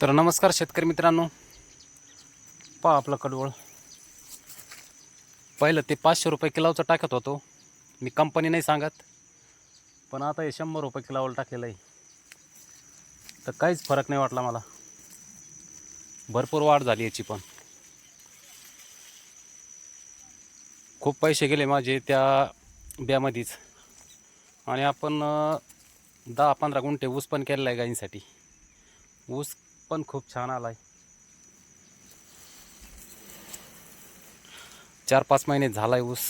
तर नमस्कार शेतकरी मित्रांनो. पहा आपलं कडवळ. पहिलं ते पाचशे रुपये किलोचं टाकत होतो. मी कंपनी नाही सांगत. पण आता हे शंभर रुपये किलोवर टाकलेलं आहे. तर काहीच फरक नाही वाटला मला. भरपूर वाढ झाली याची पण. खूप पैसे गेले माझे त्या ब्यामध्येच आणि आपण दहा पंधरा गुंठे ऊस पण केलेला आहे गाईंसाठी ऊस पण खूप छान आलाय. चार पाच महिने झालाय ऊस.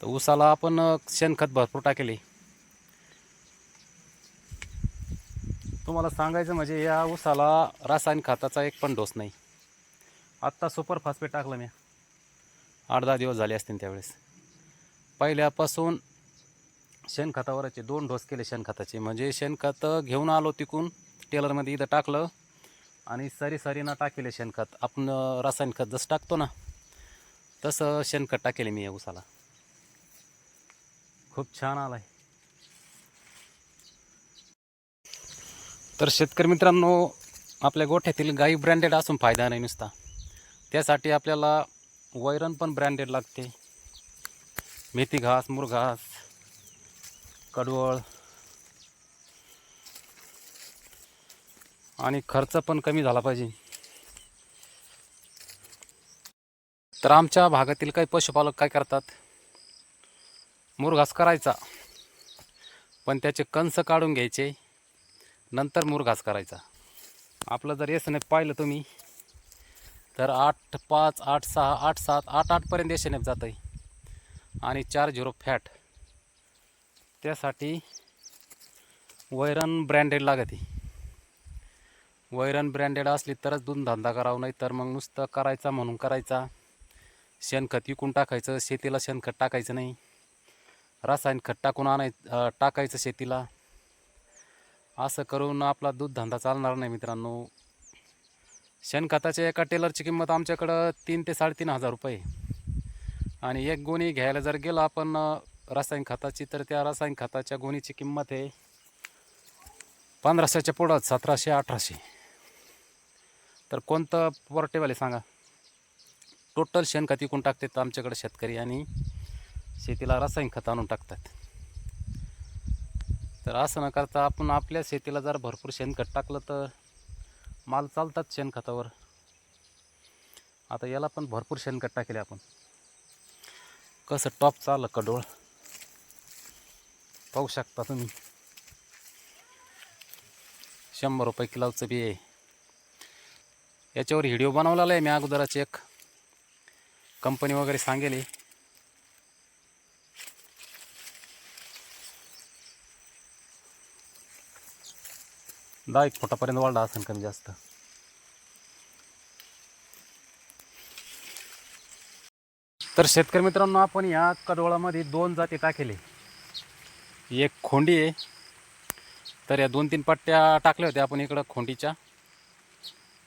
तर ऊसाला आपण शेणखत भरपूर टाकेले. तुम्हाला सांगायचं म्हणजे या ऊसाला रासायनिक खताचा एक पण डोस नाही. आत्ता सुपर फॉस्फेट टाकलं मी. आठ दहा दिवस झाले असतील त्यावेळेस. पहिल्यापासून शेणखतावरचे दोन डोस केले शेणखताचे. म्हणजे शेणखत घेऊन आलो तिकून टेलरमध्ये इथं टाकलं. आणि सरी सरीनं टाकेले शेणखत. आपण रासायनिक खत जसं टाकतो ना तसं शेणखत टाकेले मी या उसाला. खूप छान आलाय. तर शेतकरी मित्रांनो आपल्या गोठ्यातील गाई ब्रँडेड असून फायदा नाही नुसता. त्यासाठी आपल्याला वैरण पण ब्रँडेड लागते. मेथी घास मुरघास कडवळ आणि खर्च पण कमी झाला पाहिजे. तर आमच्या भागातील काही पशुपालक काय करतात? मुरघास करायचा. पण त्याचे कंस काढून घ्यायचे. नंतर मुरघास करायचा. आपलं जर एस एफ पाहिलं तुम्ही तर आठ पाच आठ सहा आठ सात आठ आठपर्यंत एस एन एफ जात आहे आणि चार झिरो फॅट. त्यासाठी वैरण ब्रँडेड लागते. वैरण ब्रँडेड असली तरच दूध धंदा करावा नाही तर मग नुसतं करायचा म्हणून करायचा. शेणखत विकून टाकायचं शेतीला शेणखत टाकायचं नाही. रासायनिक खत टाकून आणाय टाकायचं शेतीला. असं करून आपला दूध धंदा चालणार नाही मित्रांनो. शेणखताच्या एका टेलरची किंमत आमच्याकडं तीन ते साडेतीन हजार रुपये. आणि एक गोणी घ्यायला जर गेलो आपण रासायनिक खताची तर त्या रासायनिक खताच्या गोणीची किंमत आहे पंधराशेच्या पुढं सतराशे अठराशे. तर कोणतं पोर्टेबल आहे सांगा? टोटल शेणखत विकून टाकतात आमच्याकडे शेतकरी आणि शेतीला रासायनिक खत आणून टाकतात. तर असं न करता आपण आपल्या शेतीला जर भरपूर शेणखत टाकलं तर माल चालतात शेणखतावर. आता याला पण भरपूर शेणखत टाकेले आपण. कसं टॉप चाललं कडोळ पाहू शकता तुम्ही. शंभर रुपये किलोचं बी आहे. याच्यावर व्हिडिओ बनवलेला आहे मी अगोदरच एक. कंपनी वगैरे सांगेल दहा एक फुटापर्यंत वाढला असेल कमी जास्त. तर शेतकरी मित्रांनो आपण या कडवळामध्ये दोन जाती टाकेले एक खोंडी आहे. तर या दोन तीन पट्ट्या टाकल्या होत्या आपण इकडं खोंडीच्या.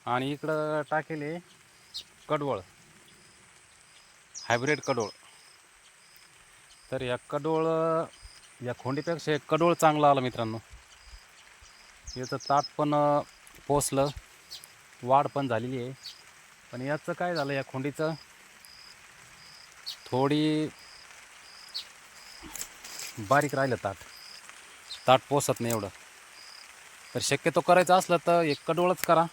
आणि इकडं टाकेले कडवळ. हायब्रिड कडोळ तर या कडोळ या खोंडीपेक्षा एक कडोळ चांगला आला मित्रांनो. याचं ताट पण पोसलं. पोचलं वाढ पण झालेली आहे. पण याचं काय झालं या खोंडीचं? थोडी बारीक राहिलं ताट. ताट पोसत नाही एवढं. तर शक्यतो करायचं असलं तर एक कडोळच करा.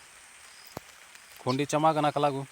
खोंडीच्या मागं नका लागू.